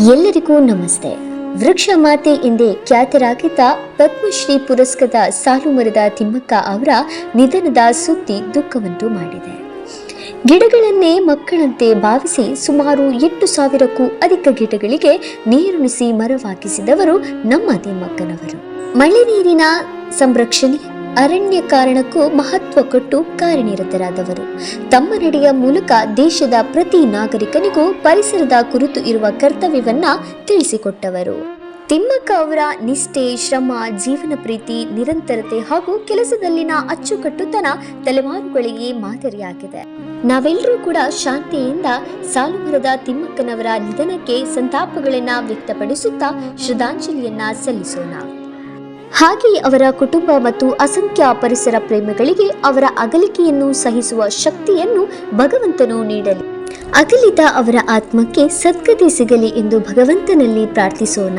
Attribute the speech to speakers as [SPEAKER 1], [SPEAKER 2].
[SPEAKER 1] ಎಲ್ಲರಿಗೂ ನಮಸ್ತೆ. ವೃಕ್ಷ ಮಾತೆ ಎಂದೇ ಖ್ಯಾತರಾಗಿದ್ದ ಪದ್ಮಶ್ರೀ ಪುರಸ್ಕೃತ ಸಾಲುಮರದ ತಿಮ್ಮಕ್ಕ ಅವರ ನಿಧನದ ಸುದ್ದಿ ದುಃಖವನ್ನು ಮಾಡಿದೆ. ಗಿಡಗಳನ್ನೇ ಮಕ್ಕಳಂತೆ ಭಾವಿಸಿ ಸುಮಾರು ಎಂಟು ಸಾವಿರಕ್ಕೂ ಅಧಿಕ ಗಿಡಗಳಿಗೆ ನೀರುಣಿಸಿ ಮರವಾಗಿಸಿದವರು ನಮ್ಮ ತಿಮ್ಮಕ್ಕನವರು. ಮಳೆ ನೀರಿನ ಸಂರಕ್ಷಣೆ ಅರಣ್ಯ ಕಾರಣಕ್ಕೂ ಮಹತ್ವ ಕೊಟ್ಟು ಕಾರ್ಯನಿರತರಾದವರು. ತಮ್ಮ ನಡೆಯ ಮೂಲಕ ದೇಶದ ಪ್ರತಿ ನಾಗರಿಕನಿಗೂ ಪರಿಸರದ ಕುರಿತು ಇರುವ ಕರ್ತವ್ಯವನ್ನ ತಿಳಿಸಿಕೊಟ್ಟವರು. ತಿಮ್ಮಕ್ಕ ಅವರ ನಿಷ್ಠೆ, ಶ್ರಮ, ಜೀವನ ಪ್ರೀತಿ, ನಿರಂತರತೆ ಹಾಗೂ ಕೆಲಸದಲ್ಲಿನ ಅಚ್ಚುಕಟ್ಟುತನ ತಲೆಮಾರುಗಳಿಗೆ ಮಾದರಿಯಾಗಿದೆ. ನಾವೆಲ್ಲರೂ ಕೂಡ ಶಾಂತಿಯಿಂದ ಸಾಲುಮರದ ತಿಮ್ಮಕ್ಕನವರ ನಿಧನಕ್ಕೆ ಸಂತಾಪಗಳನ್ನ ವ್ಯಕ್ತಪಡಿಸುತ್ತಾ ಶ್ರದ್ಧಾಂಜಲಿಯನ್ನ ಸಲ್ಲಿಸೋಣ. ಹಾಗೆಯೇ ಅವರ ಕುಟುಂಬ ಮತ್ತು ಅಸಂಖ್ಯ ಪರಿಸರ ಪ್ರೇಮಿಗಳಿಗೆ ಅವರ ಅಗಲಿಕೆಯನ್ನು ಸಹಿಸುವ ಶಕ್ತಿಯನ್ನು ಭಗವಂತನು ನೀಡಲಿ. ಅಗಲಿದ ಅವರ ಆತ್ಮಕ್ಕೆ ಸದ್ಗತಿ ಸಿಗಲಿ ಎಂದು ಭಗವಂತನಲ್ಲಿ ಪ್ರಾರ್ಥಿಸೋಣ.